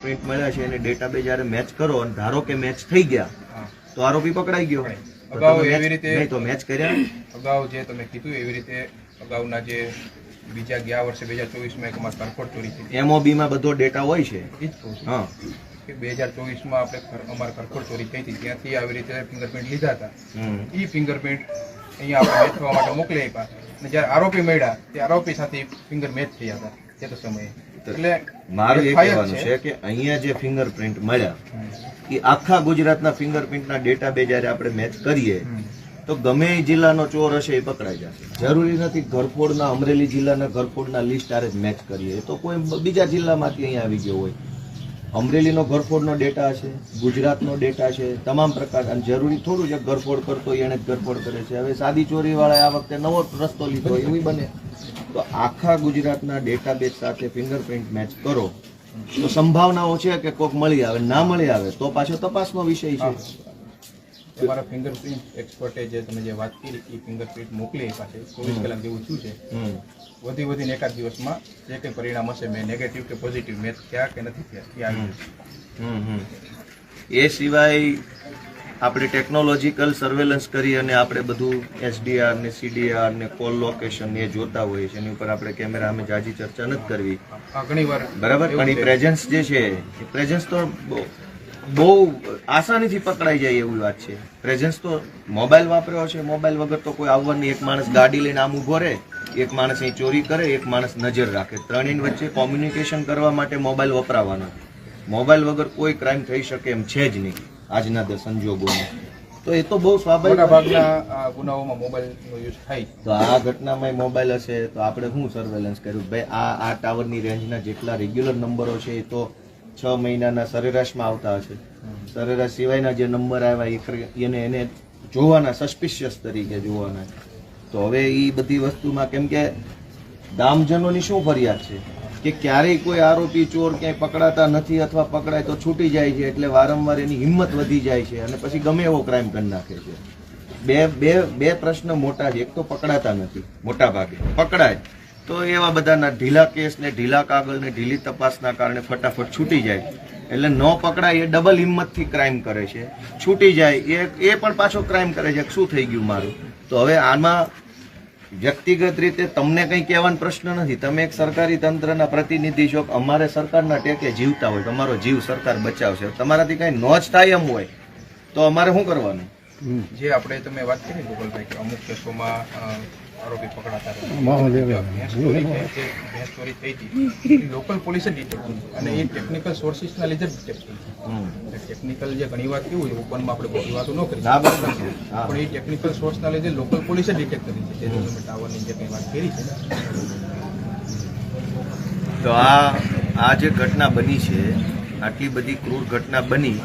Print મળ્યા છે એને ડેટા બે જ્યારે મેચ કરો અને ધારો કે મેચ થઈ ગયા. તો આરોપી પકડાઈ ગયો. અગાઉ એવી રીતે- નહીં તો મેચ કર્યા અગાઉ જે તમે કીધું એવી રીતે અગાઉના જે બીજા ગયા વર્ષે બે હજાર ચોવીસમાં એક અમારે કરફોડ ચોરી થઈ. હતી. MOB માં બધો ડેટા હોય છે. એ જ હા. કે બે હજાર ચોવીસમાં આપણે અમારે કરફોડ ચોરી થઈ હતી. ત્યાંથી આવી રીતે ફિંગરપ્રિન્ટ લીધા હતા. એ ફિંગરપ્રિન્ટ અહીંયા આપણે મેચ થવા માટે મોકલી આપ્યા. અને જ્યારે આરોપી મળ્યા તે આરોપી સાથે ફિંગર મેચ થયા હતા. તે તો સમયે. મારું એ કહેવાનું છે. કે અહીંયા જે ફિંગરપ્રિન્ટ મળ્યા એ આખા ગુજરાતના ફિંગરપ્રિન્ટના ડેટા બે જ્યારે આપણે મેચ કરીએ તો ગમે એ જિલ્લાનો ચોર હશે એ પકડાઈ જશે. જરૂરી નથી ઘરફોડના અમરેલી જિલ્લાના ઘરફોડના લિસ્ટ આરે મેચ કરીએ. તો કોઈ બીજા જિલ્લામાંથી અહીંયા આવી ગયો હોય. અમરેલીનો ઘરફોડનો ડેટા છે ગુજરાતનો ડેટા છે તમામ પ્રકાર. અને જરૂરી થોડું છે ઘરફોડ કરતો હોય એને જ ઘરફોડ કરે છે. હવે સાદી ચોરીવાળાએ આ વખતે નવો રસ્તો લીધો એવું બને. તો આખા ગુજરાતના ડેટાબેઝ સાથે ફિંગરપ્રિન્ટ મેચ કરો તો સંભાવનાઓ છે કે કોક મળી આવે ના મળી આવે તો પાછો તપાસનો વિષય છે. તમારા ફિંગરપ્રિન્ટ એક્સપર્ટે જે તમે જે વાત કરી એ ફિંગરપ્રિન્ટ મોકલી એ છે ચોવીસ કલાક જેવું શું છે. વધી વધીને એકાદ દિવસમાં જે કંઈ પરિણામ હશે મેં નેગેટિવ કે પોઝિટિવ મેચ થયા કે નથી થયા એ આવી. એ સિવાય આપણે ટેકનોલોજીકલ સર્વેલન્સ કરી અને આપણે બધું એસડીઆર ને સીડીઆર ને કોલ લોકેશન એ જોતા હોઈએ છીએ. એની ઉપર આપણે કેમેરા અમે જાજી ચર્ચા નથી કરવી. બરાબર? પણ એ પ્રેઝન્સ જે છે એ પ્રેઝન્સ તો બહુ- બહુ આસાનીથી પકડાઈ જાય એવી વાત છે. પ્રેઝન્સ તો મોબાઈલ વાપર્યો છે મોબાઈલ વગર તો કોઈ આવવાની એક માણસ ગાડી લઈને આમ ઊભો રહે એક માણસ અહીં ચોરી કરે એક માણસ નજર રાખે. ત્રણેય વચ્ચે કોમ્યુનિકેશન કરવા માટે મોબાઈલ વપરાવાનો મોબાઈલ વગર કોઈ ક્રાઇમ થઈ શકે એમ છે જ નહીં. આજના સંજોગોમાં તો એ તો બહુ સ્વાભાવિક ભાગના ગુનાઓમાં મોબાઈલનો યુઝ થાય. તો આ ઘટનામાં મોબાઈલ હશે તો આપણે શું સર્વેલન્સ કર્યું? ભાઈ આ આ ટાવરની રેન્જના જેટલા રેગ્યુલર નંબરો છે એ તો છ મહિનાના સરેરાશમાં આવતા હશે. સરેરાશ સિવાયના જે નંબર આવ્યા એ એને એને જોવાના સસ્પિશિયસ તરીકે જોવાના. તો હવે એ બધી વસ્તુમાં કેમ કે દામજનોની શું ફરિયાદ છે? કે ક્યારેય કોઈ આરોપી ચોર ક્યાંય પકડાતા નથી અથવા પકડાય તો છૂટી જાય છે એટલે વારંવાર એની હિંમત વધી જાય છે અને પછી ગમે એવો ક્રાઇમ કરી નાખે છે. બે બે બે પ્રશ્ન મોટા છે. એક તો પકડાતા નથી, મોટા ભાગે. પકડાય. તો એવા બધાના ઢીલા કેસ ને ઢીલા કાગળ ને ઢીલી તપાસના કારણે ફટાફટ છૂટી જાય. એટલે ન પકડાય એ ડબલ હિંમતથી ક્રાઇમ કરે છે. છૂટી જાય. એ એ પણ પાછો ક્રાઇમ કરે છે શું થઈ ગયું મારું? તો હવે આમાં વ્યક્તિગત રીતે તમને કંઈ કહેવાનો પ્રશ્ન નથી. તમે એક સરકારી તંત્રના પ્રતિનિધિ છો અમારે સરકારના ટેકે જીવતા હોય તમારો જીવ સરકાર બચાવશે. તમારાથી કંઈ નો જ થાય એમ હોય તો અમારે શું કરવાનું? જે આપણે તમે વાત કરી ગોપાલભાઈ કે અમુક કેસોમાં આરોપી પકડાતા લોકલ પોલીસે ડિટેક્ટ અને એ ટેકનિકલ સોર્સિસના લીધે ડિટેક્ટ હમ. ટેકનિકલ જે ઘણી વાર કેવું હોય ઓપનમાં આપણે બધી વાતો ન કરી પણ એ ટેકનિકલ સોર્સના લીધે લોકલ પોલીસે ડિટેક્ટ કરી છે. જે તમે ટાવરની જે કંઈ વાત કરી છે તો આ આ જે ઘટના બની છે આટલી બધી ક્રૂર ઘટના બની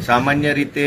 સામાન્ય રીતે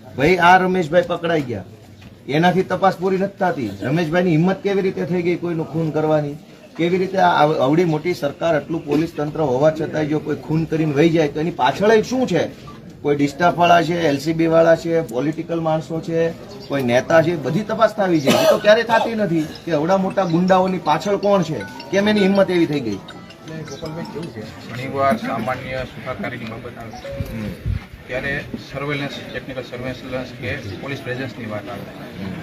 ભાઈ આ રમેશભાઈ પકડાઈ ગયા. એનાથી તપાસ પૂરી નથી થતી. રમેશભાઈની હિંમત કેવી રીતે થઈ ગઈ કોઈનું ખૂન કરવાની? કેવી રીતે આવડી મોટી સરકાર આટલું પોલીસ તંત્ર હોવા છતાંય જો કોઈ ખૂન કરીને વહી જાય તો એની પાછળ શું છે? કોઈ ડિસ્ટાફવાળા છે એલસીબી વાળા છે પોલિટિકલ માણસો છે કોઈ નેતા છે બધી તપાસ થવી જોઈએ એ તો ક્યારે થતી નથી કે એવડા મોટા ગુંડાઓની પાછળ કોણ છે? કેમ એની હિંમત એવી થઈ ગઈ? ગોપાલભાઈ કેવું છે? ઘણીવાર સામાન્ય સુખાકારીની બાબત આવે ત્યારે સર્વેલન્સ ટેકનિકલ સર્વેલન્સ કે પોલીસ પ્રેઝન્સની વાત આવે.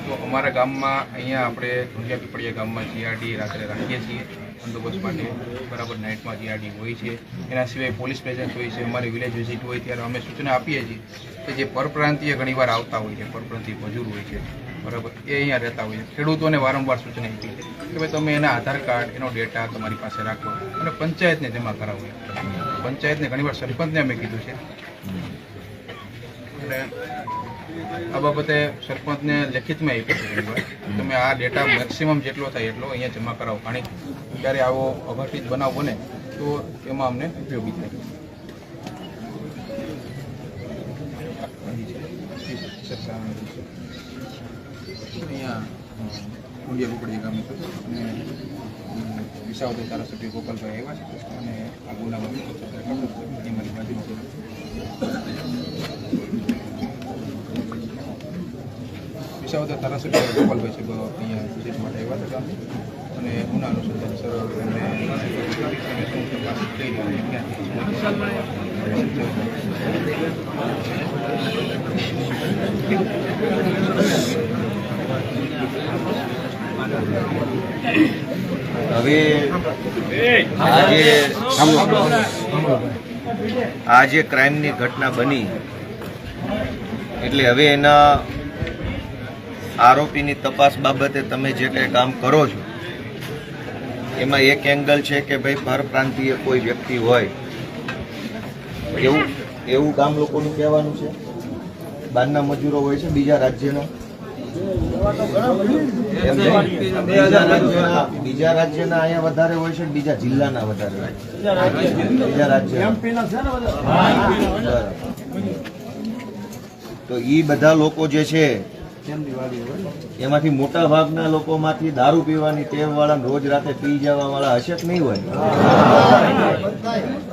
તો અમારા ગામમાં અહીંયા આપણે ધુંડિયા પીપળિયા ગામમાં જીઆરડી રાત્રે રાખીએ છીએ. બંદોબસ્ત માટે બરાબર નાઇટમાં જીઆરડી હોય છે. એના સિવાય પોલીસ પ્રેઝન્સ હોય છે, અમારી વિલેજ વિઝિટ હોય ત્યારે અમે સૂચના આપીએ છીએ કે જે પરપ્રાંતીય ઘણીવાર આવતા હોય છે, પરપ્રાંતીય મજૂર હોય છે, બરાબર, એ અહીંયા રહેતા હોય છે. ખેડૂતોને વારંવાર સૂચના આપી છે કે ભાઈ તમે એના આધાર કાર્ડ, એનો ડેટા તમારી પાસે રાખો અને પંચાયતને જમા કરાવો. પંચાયતને ઘણીવાર સરપંચને અમે કીધું છે. એટલે આ બાબતે સરપંચને લેખિતમાં એ ઘણીવાર તમે આ ડેટા મેક્સિમમ જેટલો થાય એટલો અહીંયા જમા કરાવો. પાણી કે જ્યારે આવો અઘટિત બનાવ બને તો એમાં અમને ઉપયોગી થાય. અહીંયા કુંડિયા કુકડી ગામે અને વિસાવદર ધારાસભ્ય ગોપાલભાઈ આવ્યા છે અને આ ગુનામાં એમાંની વિસાવદર ધારાસભ્ય ગોપાલભાઈ છે અહીંયા વિઝિટ માટે આવ્યા હતા અને ગુના અનુસંધાન સર હવે આજે આ જે ક્રાઇમની ઘટના બની. એટલે હવે એના આરોપીની તપાસ બાબતે તમે જે કંઈ કામ કરો છો એમાં એક એંગલ છે કે ભાઈ પરપ્રાંતીય કોઈ વ્યક્તિ હોય. એવું એવું કામ લોકોનું કહેવાનું છે. બહારના મજૂરો હોય છે બીજા રાજ્યના. બીજા રાજ્યના અહીંયા વધારે હોય છે બીજા જિલ્લાના વધારે હોય બીજા રાજ્ય તો ઈ બધા લોકો જે છે એમાંથી મોટા ભાગના લોકોમાંથી દારૂ પીવાની ટેવ વાળા રોજ રાતે પી જવા વાળા હશે જ નહીં હોય.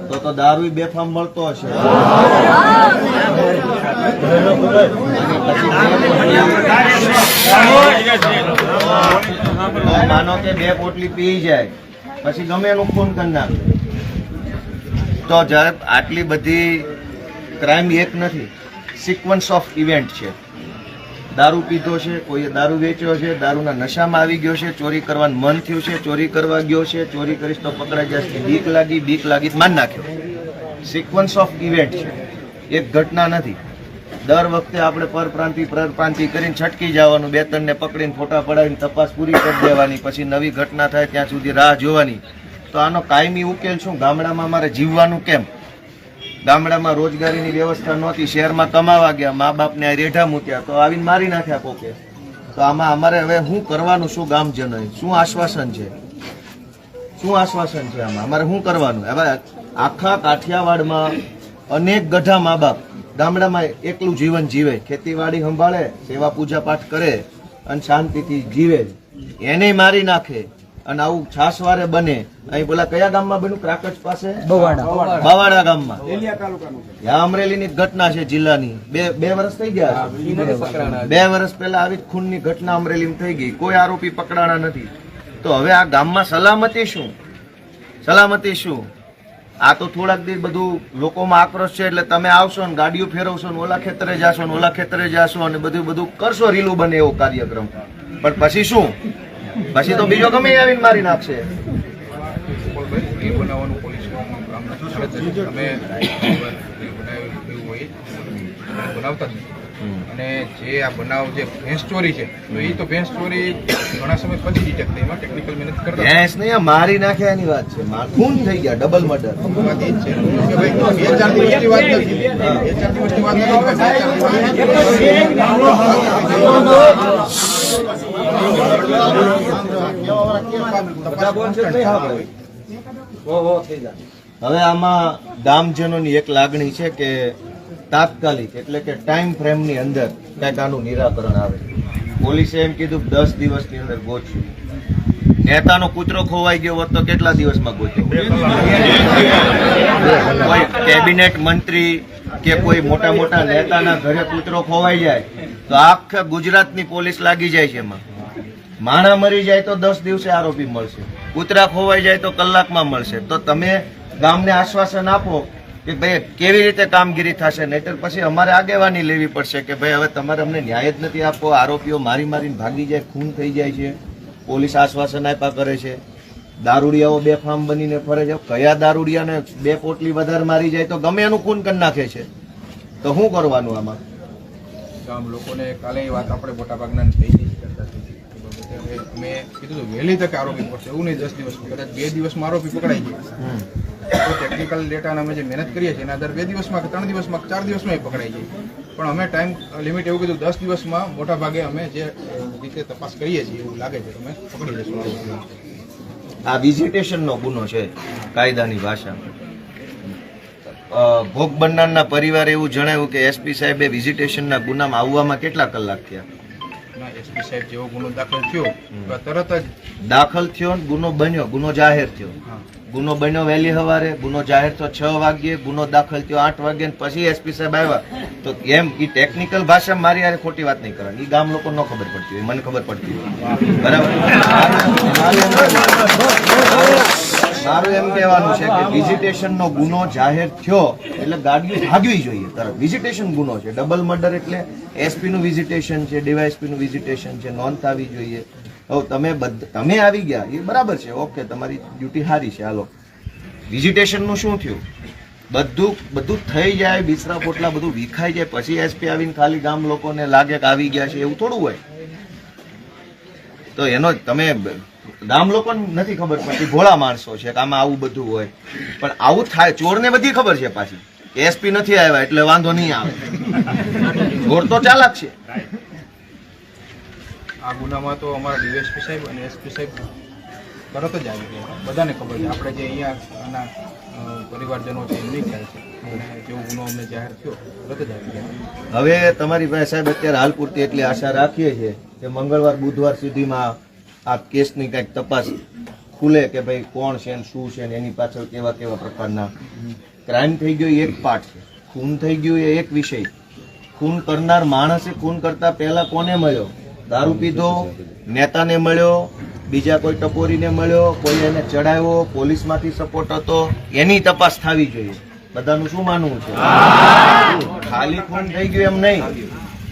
તો તો દારૂ બેફામ મળતો હશે. માનો કે બે પોટલી પી જાય. પછી ગમે એનું ફોન કરી નાખે. તો જ્યારે આટલી બધી ક્રાઇમ એક નથી સિક્વન્સ ઓફ ઇવેન્ટ છે. દારૂ પીધો છે, કોઈએ દારૂ વેચ્યો છે, દારૂના નશામાં આવી ગયો છે, ચોરી કરવાનું મન થયું છે, ચોરી કરવા ગયો છે, ચોરી કરીશ તો પકડાઈ જશે. બીક લાગી બીક લાગી માન નાખ્યો. સિક્વન્સ ઓફ ઇવેન્ટ છે. એક ઘટના નથી. દર વખતે આપણે પરપ્રાંતિ પરપ્રાંતિ કરીને છટકી જવાનું, બે ત્રણને પકડીને ફોટા પડાવીને તપાસ પૂરી કરી દેવાની, પછી નવી ઘટના થાય, ત્યાં સુધી રાહ જોવાની. તો આનો કાયમી ઉકેલ શું? ગામડામાં મારે જીવવાનું કેમ? ગામડામાં રોજગારીની વ્યવસ્થા નહોતી, શહેરમાં કમાવા ગયા મા બાપને આ રેઢા મૂક્યા, તો આવીને મારી નાખ્યા કોકે. તો આમાં અમારે હવે શું કરવાનું શું ગામજનોએ? શું આશ્વાસન છે? શું આશ્વાસન છે આમાં? અમારે શું કરવાનું? હવે આખા કાઠિયાવાડમાં અનેક ગઢા મા બાપ ગામડામાં એકલું જીવન જીવે, ખેતીવાડી સંભાળે, સેવા પૂજા પાઠ કરે અને શાંતિથી જીવે એને મારી નાખે. અને આવું છાસવારે બને. અહીં પેલા કયા ગામમાં બન્યું? ક્રાકચ પાસે? બાવાડા. ગામમાં. આ અમરેલીની ઘટના છે જિલ્લાની. બે બે વર્ષ થઈ ગયા બે વર્ષ પહેલા આવી ખૂનની ઘટના અમરેલીમાં થઈ ગઈ. કોઈ આરોપી પકડાણા નથી. તો હવે આ ગામમાં સલામતી શું? સલામતી શું? આ તો થોડાક દિવસ બધું લોકોમાં આક્રોશ છે એટલે તમે આવશો ને ગાડીઓ ફેરવશો ને ઓલા ખેતરે જાશો ને ઓલા ખેતરે જાશો અને બધું બધું કરશો રીલું બને એવો કાર્યક્રમ. પણ પછી શું? પછી તો બીજો ગમે આવીને મારી નાખશે. એ બનાવવાનું પોલીસ કામ નથી અમે બનાવતા જ અને જે આ બનાવ જે ભેંસ ચોરી છે તો એ તો ભેંસ ચોરી ઘણા સમય પછી ડિટેક્ટ થઈ એમાં ટેકનિકલ મહેનત કરતા. ભેંસ નહીં આ મારી નાખ્યા એની વાત છે. ખૂન થઈ ગયા ડબલ મર્ડર વાત એ છે. કે ભાઈ બે ચાર દિવસની વાત નથી. બે ચાર દિવસની વાત નથી. હવે આમાં ગામજનોની એક લાગણી છે કે તાત્કાલિક એટલે કે ટાઈમ ફ્રેમની અંદર કંઈક આનું નિરાકરણ આવે. પોલીસે એમ કીધું કે દસ દિવસની અંદર ગોચ્યું નેતાનો કૂતરો ખોવાઈ ગયો હોત તો કેટલા દિવસમાં ગોત્યો કોઈ કેબિનેટ મંત્રી કે કોઈ મોટા મોટા નેતાના ઘરે કૂતરો ખોવાઈ જાય તો આખા ગુજરાતની પોલીસ લાગી જાય છે એમાં. માણા મરી જાય તો દસ દિવસે આરોપી મળશે. કૂતરા ખોવાઈ જાય તો કલાકમાં મળશે. તો તમે ગામને આશ્વાસન આપો કે ભાઈ, કેવી રીતે કામગીરી થશે? નહીતર પછી અમારે આગેવાની લેવી પડશે કે ભાઈ, હવે તમારે અમને ન્યાય જ નથી આપવો. આરોપીઓ મારી મારીને ભાગી જાય, ખૂન થઈ જાય છે. પોલીસ આશ્વાસન આપ્યા કરે છે. દારૂડિયાઓ બે ફાર્મ બનીને ફરે છે. કયા દારૂડિયાને બે પોટલી વધારે મારી જાય તો ગમે એનું ખૂન કરી નાખે છે? તો શું કરવાનું આમાં? ગામ લોકોને કાલે વાત આપણે મોટાભાગના થઈ અમે કીધું હતું વહેલી તકે આરોપી પડશે. એવું નહીં, દસ દિવસમાં કદાચ બે દિવસમાં આરોપી પકડાઈ જાય તો ટેકનિકલ ડેટા અમે જે મહેનત કરીએ છીએ, એના આધારે બે દિવસમાં કે ત્રણ દિવસમાં ચાર દિવસમાં એ પકડાઈ જાય પણ અમે ટાઈમ લિમિટ એવું કીધું, દસ દિવસમાં મોટા ભાગે અમે જે રીતે તપાસ કરીએ છીએ, એવું લાગે છે, અમે પકડી લઈશું. આ વિઝિટેશનનો ગુનો છે, કાયદાની ભાષા. ભોગ બનનારના પરિવારે એવું જણાવ્યું કે, એસપી સાહેબે વિઝિટેશનના ગુનામાં આવવામાં કેટલા કલાક થયા? એસપી સાહેબ જેવો ગુનો દાખલ થયો તરત જ દાખલ થયો ગુનો બન્યો ગુનો જાહેર થયો. ગુનો બન્યો વહેલી સવારે ગુનો જાહેર થયો છ વાગ્યે ગુનો દાખલ થયો આઠ વાગ્યે ને પછી એસપી સાહેબ આવ્યા. તો એમ એ ટેકનિકલ ભાષા મારી યારે ખોટી વાત નહીં કરવાની. એ ગામ લોકો ન ખબર પડતી હોય મને ખબર પડતી હોય. બરાબર? મારું એમ કહેવાનું છે કે વિઝિટેશનનો ગુનો જાહેર થયો એટલે ગાડીઓ ભાગવી જોઈએ તરત. વિઝિટેશન ગુનો છે. ડબલ મર્ડર એટલે એસપીનું વિઝિટેશન છે ડીવાયએસપીનું વિઝિટેશન છે, નોંધ આવી જોઈએ. હવે તમે બધ- તમે આવી ગયા. એ બરાબર છે. ઓકે તમારી ડ્યુટી સારી છે. હાલો. વિઝિટેશનનું શું થયું? બધું બધું થઈ જાય, બિસરા પોટલા બધું વિખાઈ જાય, પછી એસપી આવીને ખાલી ગામ લોકોને લાગે કે આવી ગયા છે, એવું થોડું હોય. તો એનો તમે ગામ લોકોને નથી ખબર પડતી ભોળા માણસો છે કે આમાં આવું બધું હોય. પણ આવું થાય ચોરને બધી ખબર છે પાછી. એસપી નથી આવ્યા એટલે વાંધો નહીં આવે. ચોર તો ચાલાક છે. આ ગુનામાં તો અમારા ડીએસપી સાહેબ અને એસપી સાહેબ તરત જ આવી ગયા. બધાને ખબર છે. આપણે જે અહીંયા આના પરિવારજનો છે એમની ખ્યાલ છે. હવે તમારી પાસે સાહેબ અત્યારે હાલ પૂરતી એટલી આશા રાખીએ છીએ કે મંગળવાર બુધવાર સુધીમાં આ કેસની કંઈક તપાસ ખુલે કે ભાઈ કોણ છે ને શું છે ને એની પાછળ કેવા કેવા પ્રકારના ક્રાઇમ થઈ ગયો એ એક પાર્ટ છે. ખૂન થઈ ગયું એ એક વિષય. ખૂન કરનાર માણસે ખૂન કરતા પહેલા કોને મળ્યો? દારૂ પીધો નેતાને મળ્યો બીજા કોઈ ટપોરીને મળ્યો કોઈ એને ચડાવ્યો પોલીસમાંથી સપોર્ટ હતો. એની તપાસ થવી જોઈએ. બધાનું શું માનવું છે? ખાલી ખૂન થઈ ગયું એમ નહીં.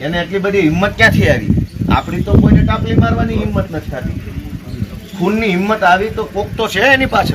એને એટલી બધી હિંમત ક્યાંથી આવી? આપણી તો કોઈને ટાપલી મારવાની હિંમત નથી થતી. ખૂનની હિંમત આવી તો કોક તો છે એની પાછળ.